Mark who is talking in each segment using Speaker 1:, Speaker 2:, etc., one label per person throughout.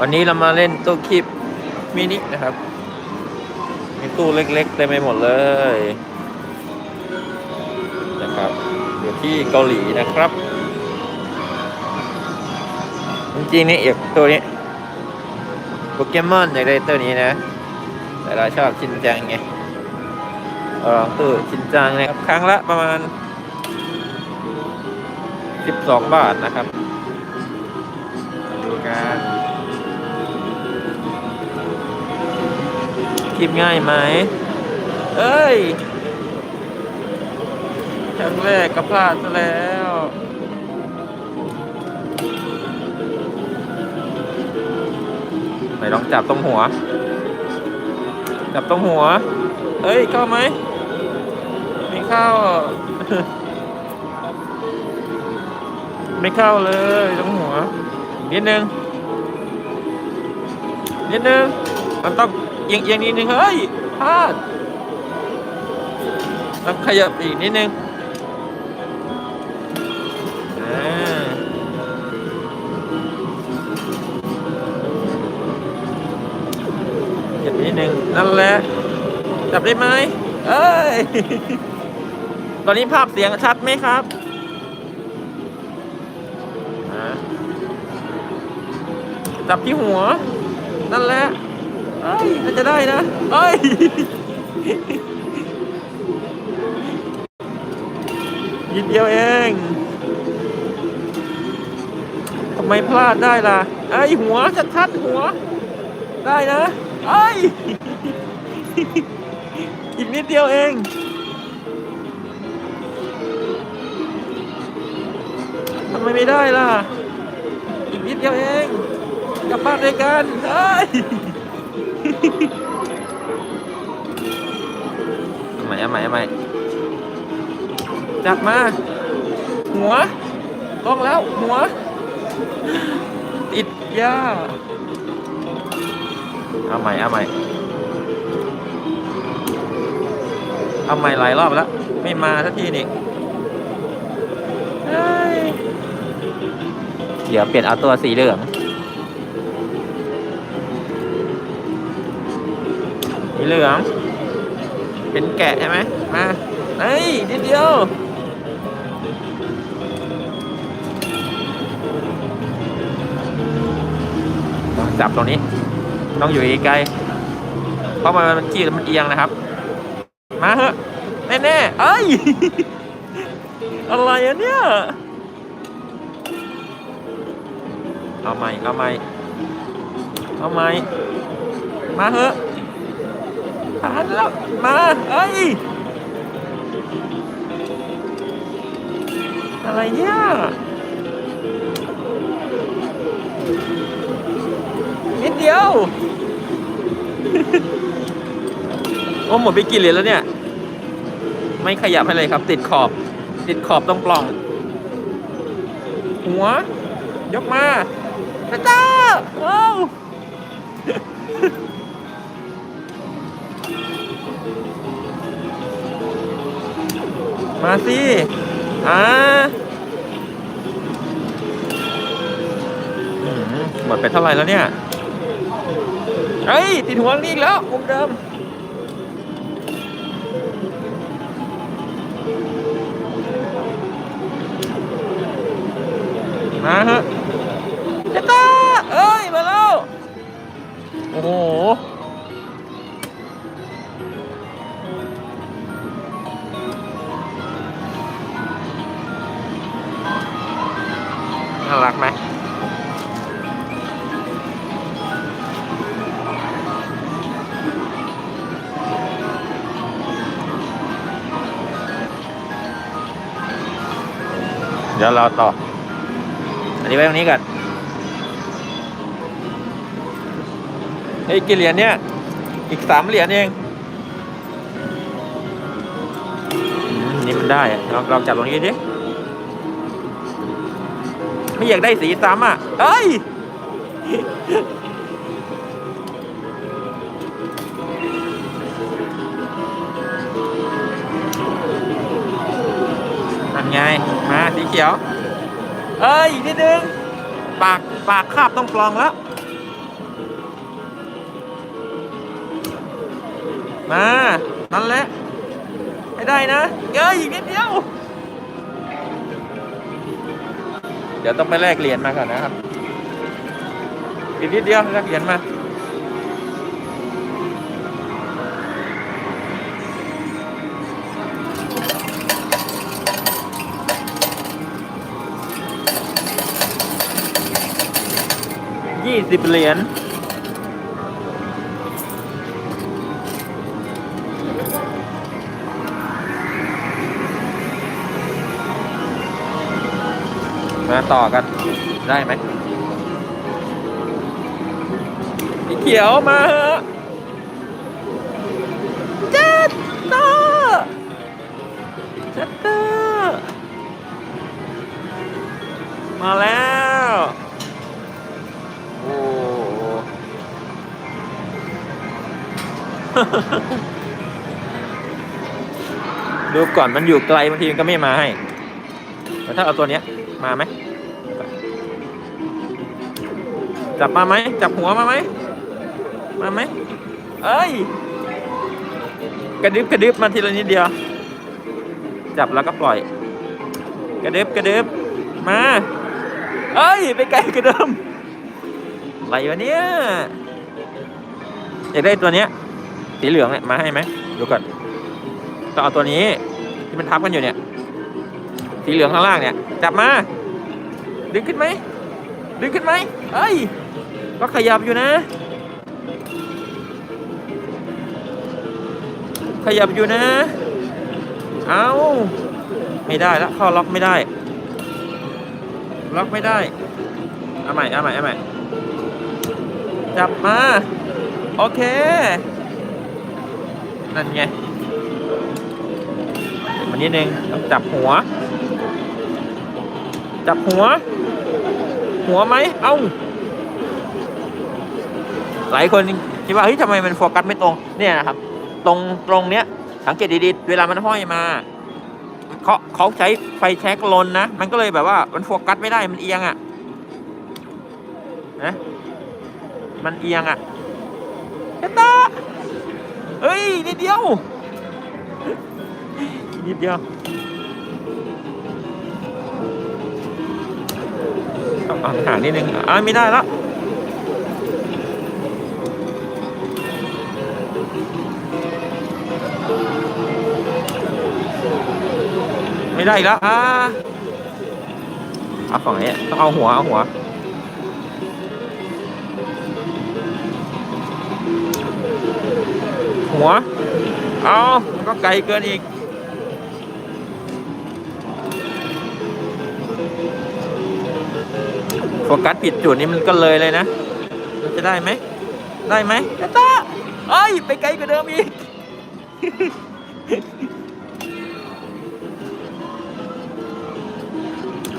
Speaker 1: วันนี้เรามาเล่นตู้คีบมินินะครับ มีตู้เล็กๆเต็มไปหมดเลยนะครับอยู่ที่เกาหลีนะครับจริงๆนี่เอกตัวนี้โปเกมอนอยากได้ตัวนี้นะ แต่เราชอบชินจังไงเราลองตู้ชินจังนะครับครั้งละประมาณ 12 บาทนะครับดูกัน คลิปง่ายไหม เอ้ยครั้งแรกก็พลาดซะแล้วไหนลองจับตรงหัว จับตรงหัว เอ้ย เข้าไหม ไม่เข้า ไม่เข้าเลยตรงหัว นิดนึง นิดนึง มันต้อง เอียงเอียงนิดนึง เฮ้ยพลาดต้องขยับอีกนิดนึงอ่าขยับนิดนึง นั่นแหละ จับได้ไหมเอ้ย ตอนนี้ภาพเสียงชัดไหมครับจับที่หัว นั่นแหละ อ้ยน่าจะได้นะเอ้ยยิดเดียวเองทำไมพลาดได้ล่ะไอ้หัวชัดหัว ได้นะไอ้ยอีกนิดเดียวเองทำไมไม่ได้ล่ะ อีกนิดเดียวเองกลับบ้านด้วยกันเฮ้ย ทำไมทำไมทำไมจับมา หัวต้องแล้ว หัว ติดหญ้าเอาใหม่เอาใหม่เอาใหม่หลายรอบแล้ว ไม่มาสักทีนี่เฮ้ยเดี๋ยวเปลี่ยนเอาตัวสีเหลือง สีเหลือง เป็นแกะใช่ไหมมาเฮ้ยนิดเดียวต้องจับตรงนี้ ต้องอยู่ไกลๆเพราะมันมันจี้แล้วมันเอียงนะครับ มาเถอะแน่เอ้ย อะไรอะเนี่ย เอาใหม่ เอาใหม่ เอาใหม่ มาเถอะ ผ่านแล้ว มาเอ้ย อะไรเนี่ยนิดเดียว โอ้หมดไปกี่เหรียญแล้วเนี่ย ไม่ขยับให้เลยครับ ติดขอบ ติดขอบตรงปล่อง หัว ยกมาจ้าจ้าว้า มาสิอ่าหมดไปเท่าไหร่แล้วเนี่ยเฮ้ยติดหัวนี่อีกแล้วมุมเดิมมาเถอะจ้าจ้าเอ้ย มาแล้ว โอ้โห น่ารักไหมเดี๋ยวเราต่อ อันนี้ไว้ตรงนี้ก่อนเฮ้ยกี่เหรียญเนี่ย อีกสามเหรียญเอง นี่มันได้ลองลองจับตรงนี้ดิ ไม่อยากได้สีซ้ำอะเอ้ยทำไง มาสีเขียว เอ้ยนิดนึง ปาก ปากคาบต้องปลองแล้ว มา นั่นแหละให้ได้นะ เอ้ยอีกนิดเดียว เดี๋ยวต้องไปแลกเหรียญมาก่อนนะครับอีกนิดเดียวแลกเหรียญมายี่สิบเหรียญ มาต่อกันได้ไหมพี่เขียวมาเจ็ดเตอร์เจ็ดเตอร์มาแล้วโอ้โหดูก่อนมันอยู่ไกลบางทีมันก็ไม่มาให้แต่ถ้าเอาตัวเนี้ยมาไหม จับมาไหมจับหัวมาไหมมาไหมเอ้ย กระดึบกระดึบมาทีละนิดเดียว จับแล้วก็ปล่อย กระดึบกระดึบมาเอ้ย ไปไกลกระเดิมอะไรวะเนี่ยอยากได้ตัวเนี้ยสีเหลืองเนี่ยมาให้ไหมดูก่อนต้องเอาตัวนี้ที่มันทับกันอยู่เนี่ย สีเหลืองข้างล่างเนี่ย จับมา ดึงขึ้นไหม ดึงขึ้นไหมเอ้ยก็ขยับอยู่นะ ขยับอยู่นะ เอาไม่ได้แล้วข้าล็อกไม่ได้ ล็อกไม่ได้เอาใหม่เอาใหม่เอาใหม่จับมา โอเค นั่นไงมันนิดนึงต้องจับหัว จับหัว หัวไหมเอ้าหลายคนคิดว่าเฮ้ยทำไมมันโฟกัสไม่ตรงเนี่ยนะครับ ตรงตรงเนี้ยสังเกตดีๆเวลามันห้อยมาเขาเขาใช้ไฟแช็กลนนะ มันก็เลยแบบว่ามันโฟกัสไม่ได้มันเอียงอะ่ะนะมันเอียงอะ่ะเฮ้ตาเฮ้ยนิดเดียวนิดเดียว เอาเอาห่างนิดนึงอ่าไม่ได้ล้วไม่ได้แล้วอ่าเอาฝั่งนี้ต้องเอาหัวเอาหัวหัว เอาก็ไกลเกินอีก โฟกัสผิดจุดนี้มันก็เลยเลยนะมันจะได้ไหม ได้ไหมตาตาเอ้ย ไปไกลกว่าเดิมอีก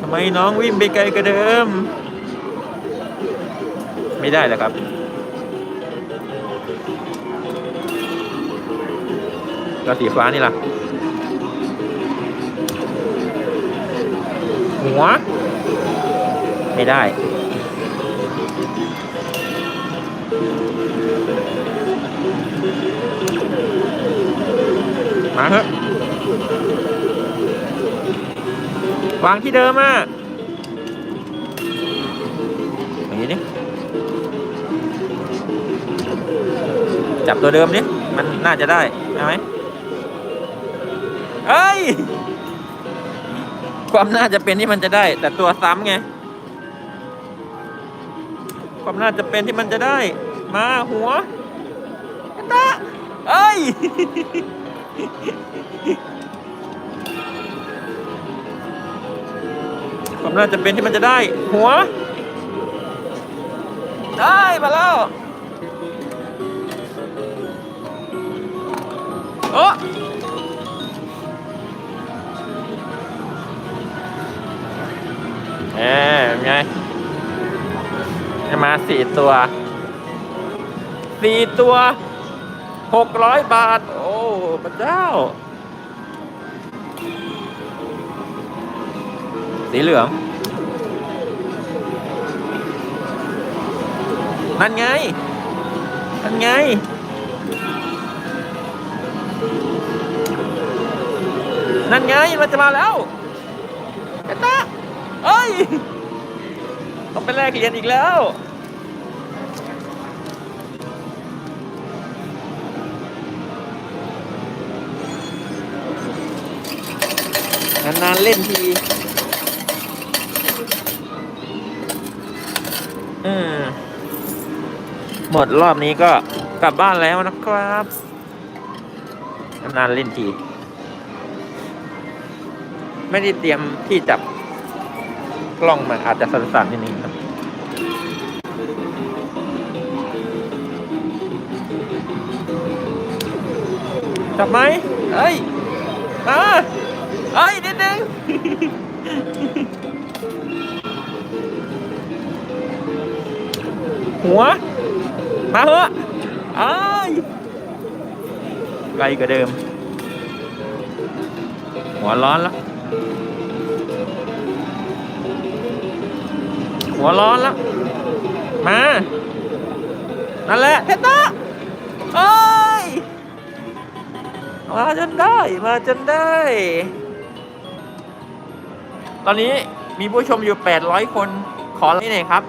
Speaker 1: ทำไมน้องวิ่งไปไกลกว่าเดิม ไม่ได้แล้วครับก็สีฟ้านี่ล่ะ หัว ไม่ได้ มาเถอะวางที่เดิมอะอย่างนี้นี่จับตัวเดิมนี่มันน่าจะได้ใช่ไหมเอ้ย ความน่าจะเป็นที่มันจะได้ แต่ตัวซ้ำไง ความน่าจะเป็นที่มันจะได้ มาหัวตาเอ้ยความน่าจะเป็นที่มันจะได้ หัว ได้มาแล้วโอ้เอ๊เป็นไง จะมาสี่ตัวสี่ตัวหกร้อยบาท โอ้พระเจ้า สีเหลือง นั่นไง นั่นไงนั่นไงมันจะมาแล้วเอต้าเอ้ย ต้องไปแลกเหรียญอีกแล้ว นานๆเล่นทีอืมหมดรอบนี้ก็กลับบ้านแล้วนะครับนานๆเล่นที ไม่ได้เตรียมที่จับ ล้องมาอาจจะสั่นๆนิดนึงครับจับไหมเอ้ยมาเอ้ยนิดนึงหัว มาเหอะเอ้ยไกลกว่าเดิม หัวร้อนแล้ว หัวร้อนแล้วมา นั่นแหละเทตตาเอ้ย มาจนได้ มาจนได้ ตอนนี้มีผู้ชมอยู่ 800 คน ขอไลค์หน่อยครับ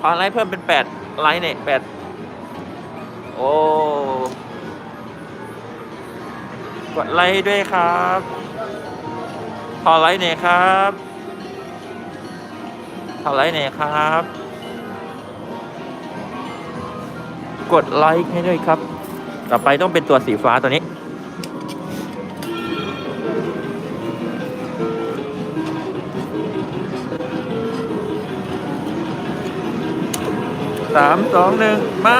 Speaker 1: ขอไลค์เพิ่มเป็น 8 ไลค์หน่อย8โอ้ กดไลค์ด้วยครับ ขอไลค์หน่อยครับ ขอไลค์หน่อยครับ กดไลค์ให้ด้วยครับ ต่อไปต้องเป็นตัวสีฟ้าตัวนี้ สามสองหนึ่งมา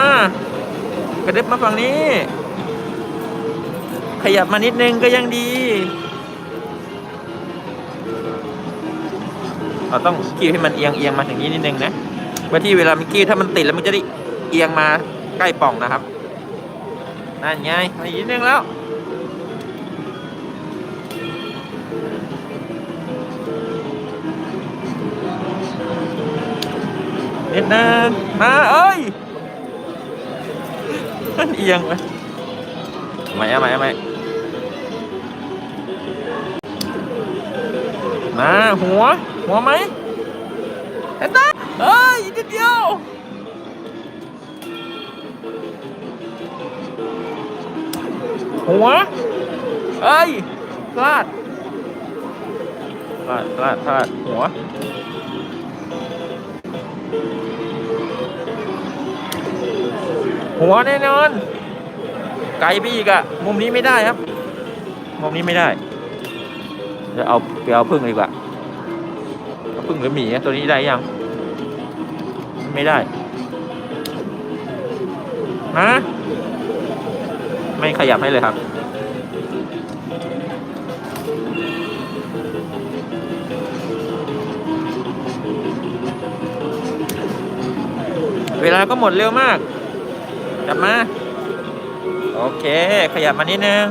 Speaker 1: กระเด็บมาฝั่งนี้ ขยับมานิดนึงก็ยังดี เราต้องคีบให้มันเอียงเอียงมาอย่างนี้นิดนึงนะเมื่อที่เวลามันคีบถ้ามันติดแล้วมันจะได้เอียงมาใกล้ป่องนะครับนั่นไงมาอีกนิดนึงแล้วนิดนึงมาเอ้ยมันเอียงไปเอาใหมอาใหมอาใหมมาหัว หัวไหมเห็นไหมเอ้ยอีกนิดเดียวหัวเอ้ยพลาดพลาดพลาดพลาดหัวหัวแน่นอน ไกลไปอีกอะมุมนี้ไม่ได้ครับ มุมนี้ไม่ได้เดี๋ยวเอาไปเอาพึ่งดีกว่า พึ่งหรือหมีอะตัวนี้ได้ยัง ไม่ได้นะไม่ขยับให้เลยครับ เวลาก็หมดเร็วมาก กลับมา โอเค ขยับมานิดนึง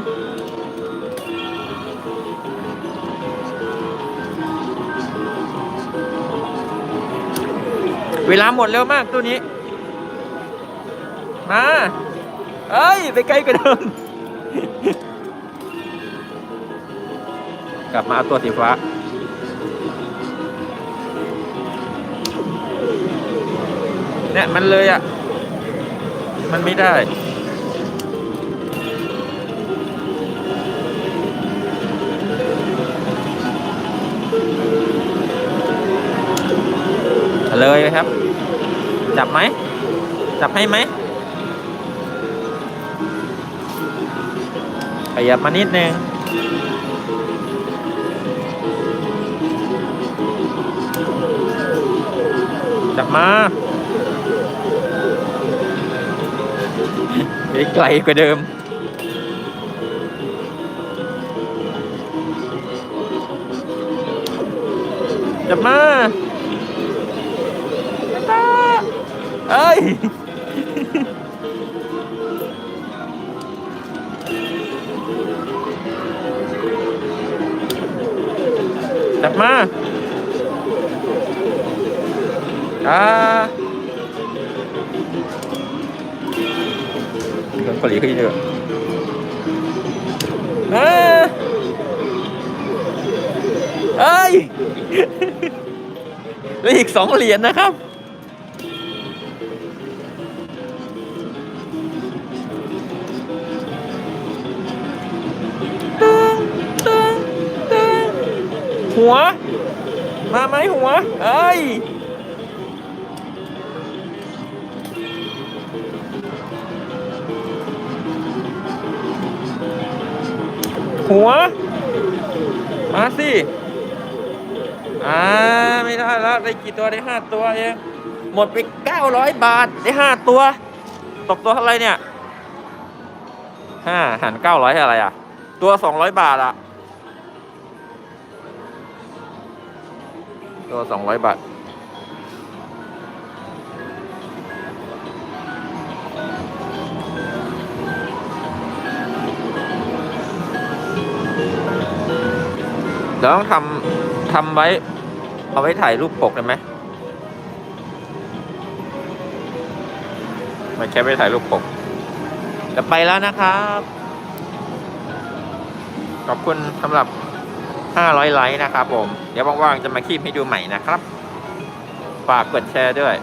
Speaker 1: เวลาหมดเร็วมากตัวนี้ มาเอ้ย ไปไกลกว่าเดิม กลับมาเอาตัวสีฟ้า เนี่ย มันเลยอะ มันไม่ได้ จับให้ไหมขยับมานิดนึงจับมาไปไกลกว่าเดิม จับมาจับมาเอ้ย จับมาอ่าเรื่องเกาหลีขึ้นเยอะเฮ้ยเฮ้ย แล้วอีกสองเหรียญนะครับ หัว มาไหมหัว เอ้ยหัว มาสิ อ่า ไม่ได้แล้วได้กี่ตัวได้ห้าตัวเอง หมดไปเก้าร้อยบาทได้ห้าตัว ตกตัวเท่าไหรเนี่ยห้าหันเก้าร้อยอะไรอะ ตัวสองร้อยบาทอะ ตัวสองร้อยบาทเดี๋ยวต้องทำทำไว้ เอาไว้ถ่ายรูปปกได้ไหมไม่แค่ไว้ถ่ายรูปปกจะไปแล้วนะครับ ขอบคุณสำหรับ 500 ไลค์นะครับผม เดี๋ยวว่างๆจะมาคลิปให้ดูใหม่นะครับ ฝากกดแชร์ด้วย